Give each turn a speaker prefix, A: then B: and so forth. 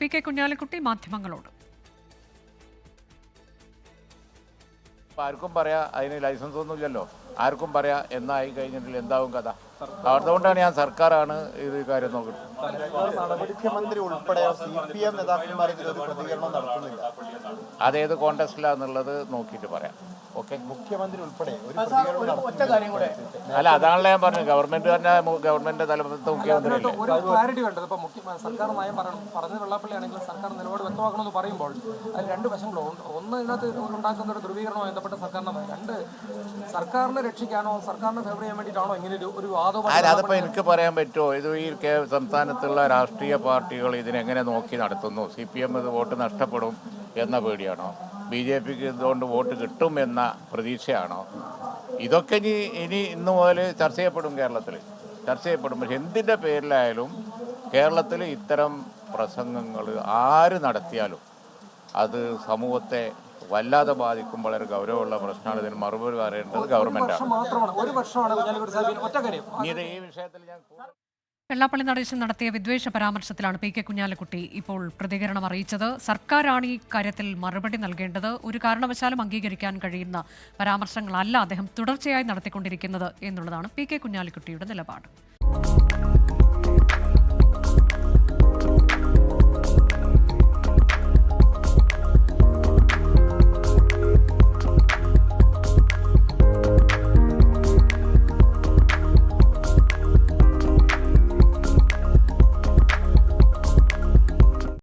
A: P K Kunhalikutty മാധ്യമങ്ങളോട്.
B: ആർക്കും പറയാ അതിന് ലൈസൻസ് ഒന്നും ഇല്ലല്ലോ ആർക്കും പറയാ എന്നായി കഴിഞ്ഞിട്ടില്ല എന്താവും കഥ. അതുകൊണ്ടാണ് ഞാൻ സർക്കാരാണ് ഇത് കാര്യം നോക്കുന്നത്.
C: മുഖ്യമന്ത്രി ഉൾപ്പെടെ
B: അതേത് കോണ്ടസ്റ്റിലാന്നുള്ളത് നോക്കിയിട്ട് പറയാം. ഓക്കെ
C: മുഖ്യമന്ത്രി ഉൾപ്പെടെ.
B: അല്ല അതാണല്ലോ ഞാൻ പറഞ്ഞു ഗവൺമെന്റ് തന്നെ ഗവൺമെന്റ് തലപ്പത്ത് മുഖ്യമന്ത്രി
D: ഒരു ക്ലാരിറ്റി വേണ്ടത്. ഇപ്പൊ മുഖ്യ സർക്കാർ നയം പറയണം പറഞ്ഞ വെള്ളാപ്പള്ളി സർക്കാർ നിലപാട് വ്യക്തമാക്കണമെന്ന് പറയുമ്പോൾ അതിൽ രണ്ട് വശങ്ങളുണ്ട്. ഒന്ന് ഇതിനകത്ത് ഉണ്ടാക്കുന്ന ഒരു ധ്രുവീകരണവുമായി ബന്ധപ്പെട്ട സർക്കാരിന്റെ രണ്ട് സർക്കാരിനെ രക്ഷിക്കാനോ സർക്കാരിനെ ഫേവർ ചെയ്യാൻ വേണ്ടിയിട്ടാണോ ഇങ്ങനെ ഒരു
B: വാദം അതിപ്പോ എനിക്ക് പറയാൻ പറ്റുമോ? ഇത് ഈ സംസ്ഥാനത്തുള്ള രാഷ്ട്രീയ പാർട്ടികൾ ഇതിനെങ്ങനെ നോക്കി നടത്തുന്നു? സി പി എം ഇത് വോട്ട് നഷ്ടപ്പെടും എന്ന പേടിയാണോ? ബി ജെ പിക്ക് ഇതുകൊണ്ട് വോട്ട് കിട്ടും എന്ന പ്രതീക്ഷയാണോ? ഇതൊക്കെ ഇനി ഇനി ഇന്ന് മുതൽ ചർച്ച ചെയ്യപ്പെടും കേരളത്തിൽ ചർച്ച ചെയ്യപ്പെടും. പക്ഷെ എന്തിന്റെ പേരിലായാലും കേരളത്തിൽ ഇത്തരം പ്രസംഗങ്ങൾ ആര് നടത്തിയാലും അത് സമൂഹത്തെ വല്ലാതെ ബാധിക്കും വളരെ ഗൗരവമുള്ള പ്രശ്നമാണ്. ഇതിന് മറുപടി പറയേണ്ടത്
D: ഗവൺമെന്റ് ഒരു വർഷമാണ് കുഞ്ഞാലിക്കുട്ടി സാഹിബ് ഒറ്റ കാര്യം.
B: ഇനി ഈ വിഷയത്തിൽ ഞാൻ
A: വെള്ളാപ്പള്ളി നടേശൻ നടത്തിയ വിദ്വേഷ പരാമർശത്തിലാണ് പി കെ കുഞ്ഞാലിക്കുട്ടി ഇപ്പോൾ പ്രതികരണം അറിയിച്ചത്. സർക്കാരാണ് ഈ കാര്യത്തിൽ മറുപടി നൽകേണ്ടത്. ഒരു കാരണവശാലും അംഗീകരിക്കാൻ കഴിയുന്ന പരാമർശങ്ങളല്ല അദ്ദേഹം തുടർച്ചയായി നടത്തിക്കൊണ്ടിരിക്കുന്നത് എന്നുള്ളതാണ് പി കെ കുഞ്ഞാലിക്കുട്ടിയുടെ നിലപാട്.